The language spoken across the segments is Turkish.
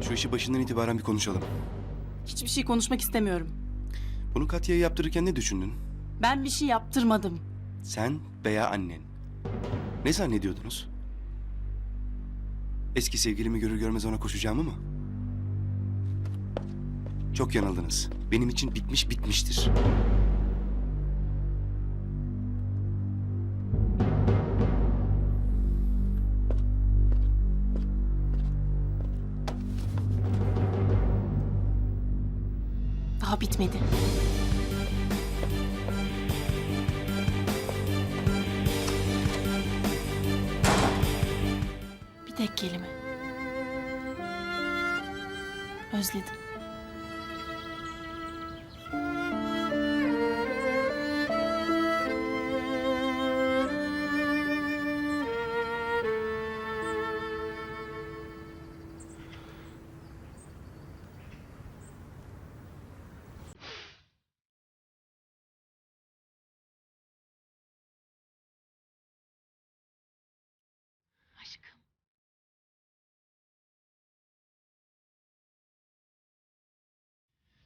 Şu işi başından itibaren bir konuşalım. Hiçbir şey konuşmak istemiyorum. Bunu Katya'ya yaptırırken ne düşündün? Ben bir şey yaptırmadım. Sen veya annen. Ne zannediyordunuz? Eski sevgilimi görür görmez ona koşacağımı mı? Çok yanıldınız. Benim için bitmiş bitmiştir. Daha bitmedi. Bir tek kelime. Özledim.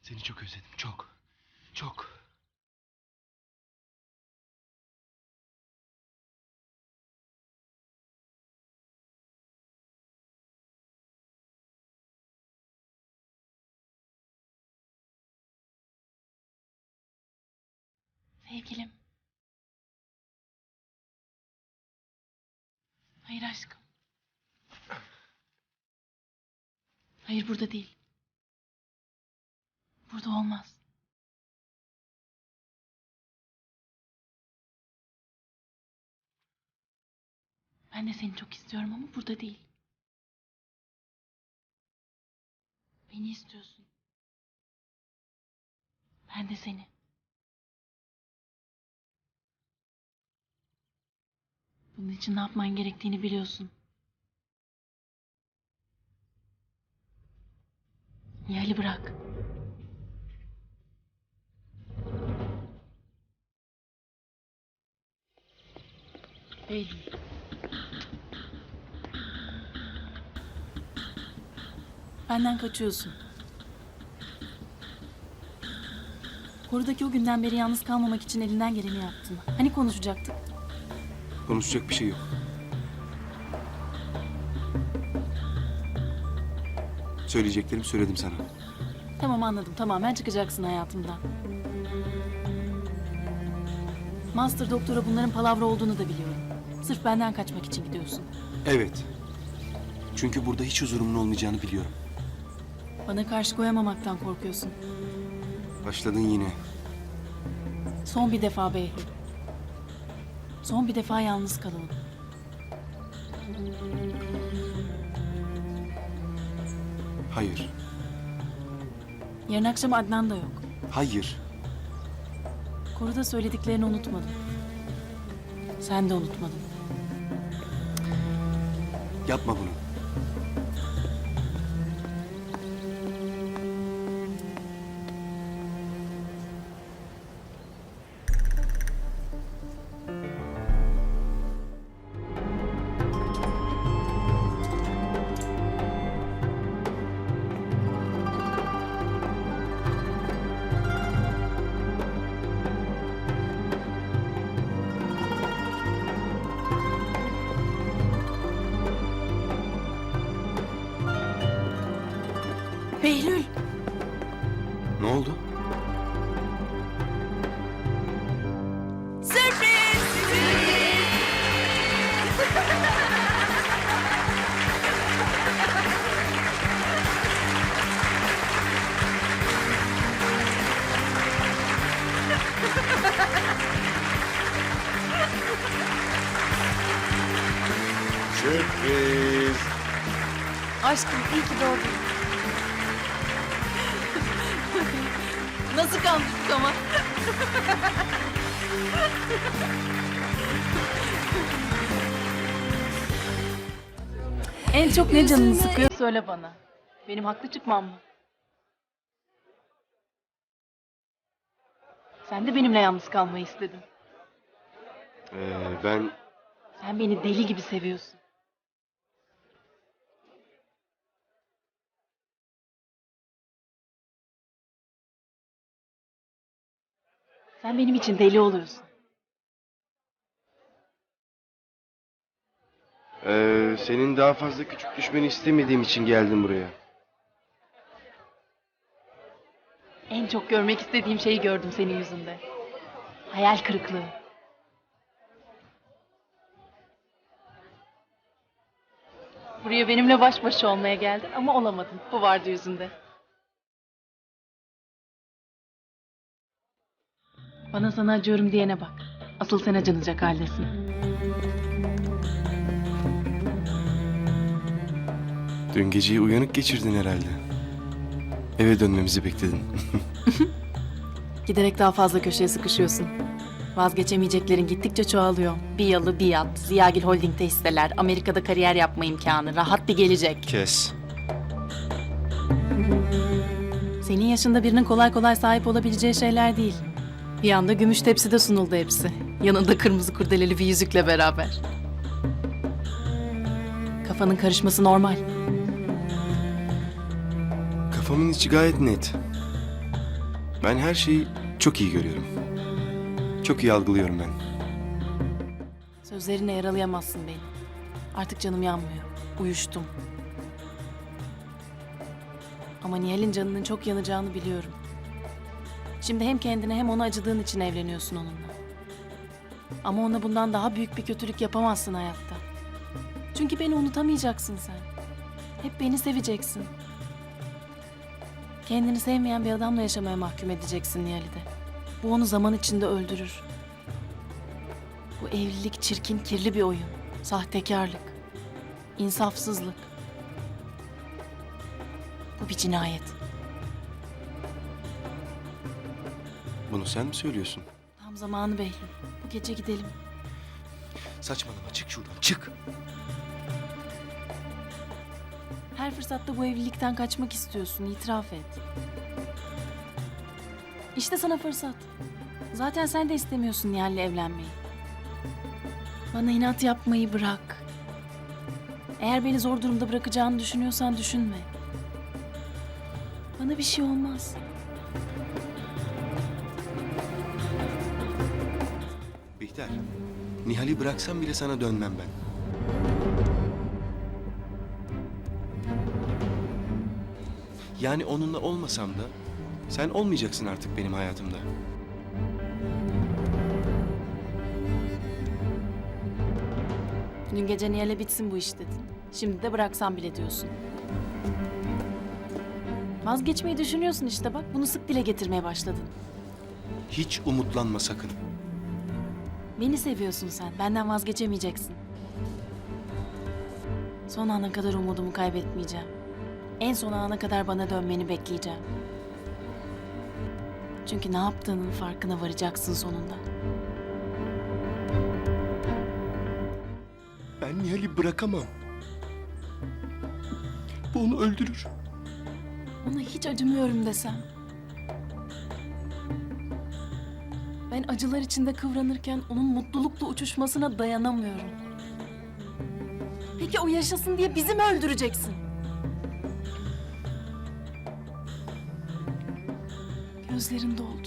Seni çok özledim. Çok. Çok. Sevgilim. Hayır aşkım. Hayır burada değil. Burada olmaz. Ben de seni çok istiyorum ama burada değil. Beni istiyorsun. Ben de seni. Bunun için ne yapman gerektiğini biliyorsun. Nihal'i bırak. Eylül. Benden kaçıyorsun. Korudaki o günden beri yalnız kalmamak için elinden geleni yaptın. Hani konuşacaktık? Konuşacak bir şey yok. Söyleyeceklerimi söyledim sana. Tamam anladım. Tamamen çıkacaksın hayatımdan. Master doktora bunların palavra olduğunu da biliyorum. Sırf benden kaçmak için gidiyorsun. Evet. Çünkü burada hiç huzurumun olmayacağını biliyorum. Bana karşı koyamamaktan korkuyorsun. Başladın yine. Son bir defa Behlül. Son bir defa yalnız kalalım. Hayır. Yarın akşam Adnan da yok. Hayır. Koruda söylediklerini unutmadım. Sen de unutmadın. Yapma bunu. Behlül! Ne oldu? Sürpriz. Aşkım iyi ki doğdun. Nasıl kalmıştık ama? en çok ne canını sıkıyor söyle bana. Benim haklı çıkmam mı? Sen de benimle yalnız kalmayı istedin. Ee, ben Sen beni deli gibi seviyorsun. Sen benim için deli oluyorsun. Ee, senin daha fazla küçük düşmeni istemediğim için geldim buraya. En çok görmek istediğim şeyi gördüm senin yüzünde. Hayal kırıklığı. Buraya benimle baş başa olmaya geldin ama olamadın. Bu vardı yüzünde. Bana sana acıyorum diyene bak. Asıl sen acınacak haldesin. Dün geceyi uyanık geçirdin herhalde. Eve dönmemizi bekledin. Giderek daha fazla köşeye sıkışıyorsun. Vazgeçemeyeceklerin gittikçe çoğalıyor. Bir yalı bir yat, Ziyagil Holding'de hisseler, Amerika'da kariyer yapma imkanı, rahat bir gelecek. Kes. Senin yaşında birinin kolay kolay sahip olabileceği şeyler değil. Bir anda gümüş tepside sunuldu hepsi. Yanında kırmızı kurdeleli bir yüzükle beraber. Kafanın karışması normal. Kafamın içi gayet net. Ben her şeyi çok iyi görüyorum. Çok iyi algılıyorum ben. Sözlerine yaralayamazsın beni. Artık canım yanmıyor. Uyuştum. Ama Nihal'in canının çok yanacağını biliyorum. Şimdi hem kendine hem ona acıdığın için evleniyorsun onunla. Ama ona bundan daha büyük bir kötülük yapamazsın hayatta. Çünkü beni unutamayacaksın sen. Hep beni seveceksin. Kendini sevmeyen bir adamla yaşamaya mahkum edeceksin Nihal'i. Bu onu zaman içinde öldürür. Bu evlilik çirkin, kirli bir oyun. Sahtekarlık. insafsızlık. Bu bir cinayet. Bunu sen mi söylüyorsun? Tam zamanı Behlül. Bu gece gidelim. Saçmalama çık şuradan çık. Her fırsatta bu evlilikten kaçmak istiyorsun. itiraf et. İşte sana fırsat. Zaten sen de istemiyorsun Nihal'le evlenmeyi. Bana inat yapmayı bırak. Eğer beni zor durumda bırakacağını düşünüyorsan düşünme. Bana bir şey olmaz. Bihter, Nihal'i bıraksam bile sana dönmem ben. Yani onunla olmasam da sen olmayacaksın artık benim hayatımda. Dün gece Nihal'e bitsin bu iş dedin. Şimdi de bıraksam bile diyorsun. Vazgeçmeyi düşünüyorsun işte bak. Bunu sık dile getirmeye başladın. Hiç umutlanma sakın. Beni seviyorsun sen. Benden vazgeçemeyeceksin. Son ana kadar umudumu kaybetmeyeceğim. En son ana kadar bana dönmeni bekleyeceğim. Çünkü ne yaptığının farkına varacaksın sonunda. Ben Nihal'i bırakamam. Bu onu öldürür. Ona hiç acımıyorum desem. Ben acılar içinde kıvranırken onun mutlulukla uçuşmasına dayanamıyorum. Peki o yaşasın diye bizi mi öldüreceksin? Gözlerin doldu.